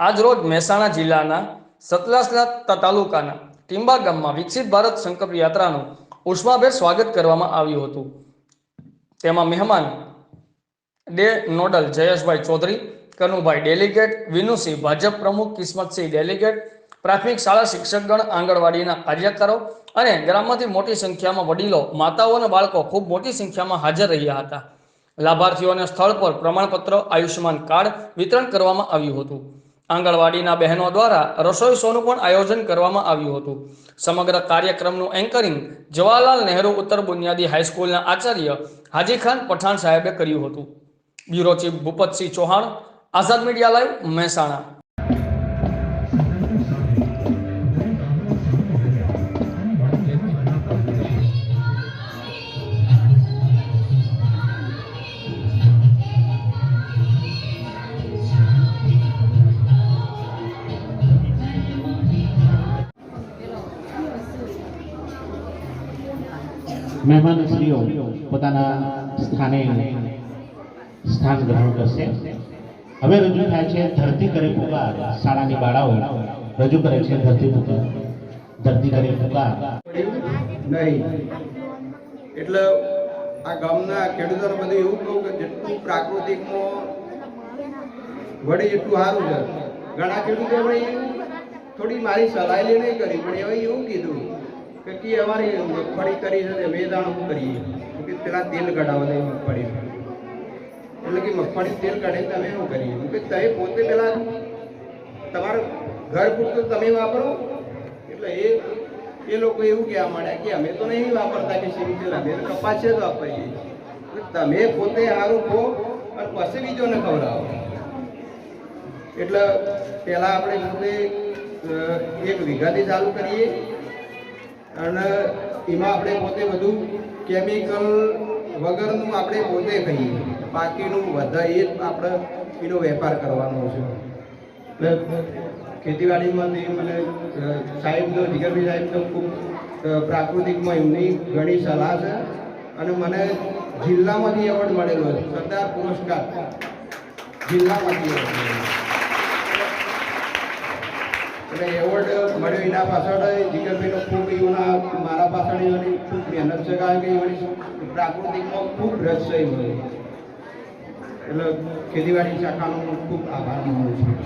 આજરોજ મહેસાણા જિલ્લાના સતલાસના તાલુકાના ટીંબા ગામમાં વિકસિત ભારત સંકલ્પ યાત્રાનું ઉષ્માભેર સ્વાગત કરવામાં આવ્યું હતું. તેમાં મહેમાન ડે નોડલ જયેશભાઈ ચૌધરી, કનુભાઈ ડેલિગેટ, વિનુસિંહ ભાજપ પ્રમુખ, કિસ્મતસિંહ ડેલિગેટ, પ્રાથમિક શાળા શિક્ષકગણ, આંગણવાડીના કાર્યકરો અને ગ્રામમાંથી મોટી સંખ્યામાં વડીલો, માતાઓ અને બાળકો ખૂબ મોટી સંખ્યામાં હાજર રહ્યા હતા. લાભાર્થીઓને સ્થળ પર પ્રમાણપત્ર, આયુષ્યમાન કાર્ડ વિતરણ કરવામાં આવ્યું હતું. આંગણવાડીના બહેનો દ્વારા રસોઈ શોનું પણ આયોજન કરવામાં આવ્યું હતું. સમગ્ર કાર્યક્રમનું એન્કરિંગ જવાહરલાલ નહેરુ ઉત્તર બુનિયાદી હાઈસ્કૂલના આચાર્ય હાજી ખાન પઠાણ સાહેબે કર્યું હતું. Bureau chief Bhupatsinh Chauhan, Azad media live Mehsana. મહેમાનશ્રીઓ પોતાના સ્થાને સ્થાન ગ્રહણ કરશે. હવે રજૂ થાય છે ધરતી કરે પુકાર. શાળાની બાળાઓ રજૂ કરે છે ધરતી પુકાર. ધરતી કરે પુકાર. નહીં. એટલે આ ગામના ખેડૂતોને બધું એવું કહું કે જેટલું પ્રાકૃતિકમાં વળી એટલું સારું છે. ઘણા ખેડૂતો થોડી મારી સલાહ નહીં કરી, પણ એવું કીધું કે અમારી મગફળી કરી છે મેદાન શું કરીએ કે પેલા તેલ કઢાવો દે મગફળી એટલે કે મગફળી તેલ કાઢે તમે શું કરીએ? કે તમે પોતે પેલા તમારું ઘર પૂરતું તમે વાપરો. એટલે એ એ લોકો એવું કહેવા માંડ્યા કે અમે તો નહીં વાપરતા કે સિંગ તેલ, અમે કપાસ છે જ વાપરીએ. તમે પોતે સારું ખો અને પછી બીજોને ખવડાવો. એટલે પહેલાં આપણે પોતે એક વીઘાથી ચાલુ કરીએ. અને એમાં આપણે પોતે બધું કેમિકલ વગરનું આપણે પોતે ખાઈએ. બાકીનું બધા એ જ આપણે એનો વેપાર કરવાનો છે. ખેતીવાડીમાંથી મને અ, સાહેબનો જીગરભાઈ સાહેબનો ખૂબ પ્રાકૃતિકમાં એમની ઘણી સલાહ છે. અને મને જિલ્લામાંથી એવોર્ડ મળેલો છે. સરદાર પુરસ્કાર. જિલ્લામાંથી એટલે એવોર્ડ એના પાછળ જીગરભાઈનો ખૂબ એઓના મારા પાછળ એઓની ખૂબ મહેનત છે, કારણ કે એઓની પ્રાકૃતિકમાં ખૂબ રસ છે એમને. એટલે ખેતીવાડી શાખાનો ખૂબ આભાર માનું છું.